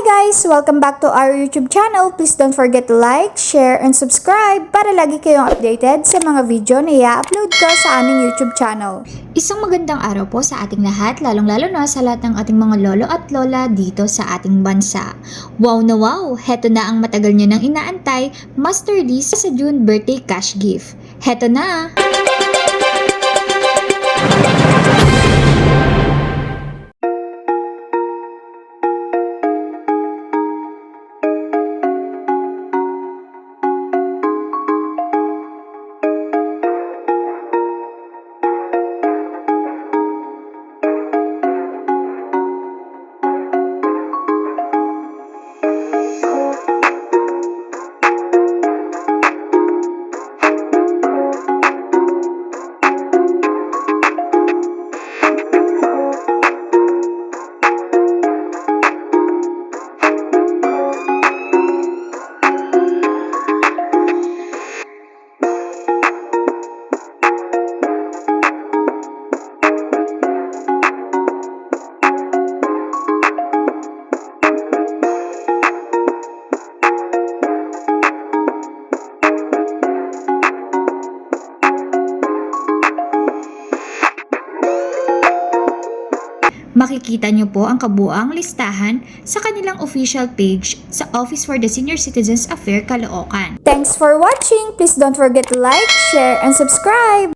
guys! Welcome back to our YouTube channel. Please don't forget to like, share, and subscribe para lagi kayong updated sa mga video na i-upload ko sa aming YouTube channel. Isang magandang araw po sa ating lahat, lalong-lalo na sa lahat ng ating mga lolo at lola dito sa ating bansa. Wow na wow! Heto na ang matagal nyo nang inaantay, Master D sa June birthday cash gift. Heto na! Makikita nyo po ang kabuang listahan sa kanilang official page sa Office for the Senior Citizens Affair Caloocan. Thanks for watching! Please don't forget to like, share, and subscribe!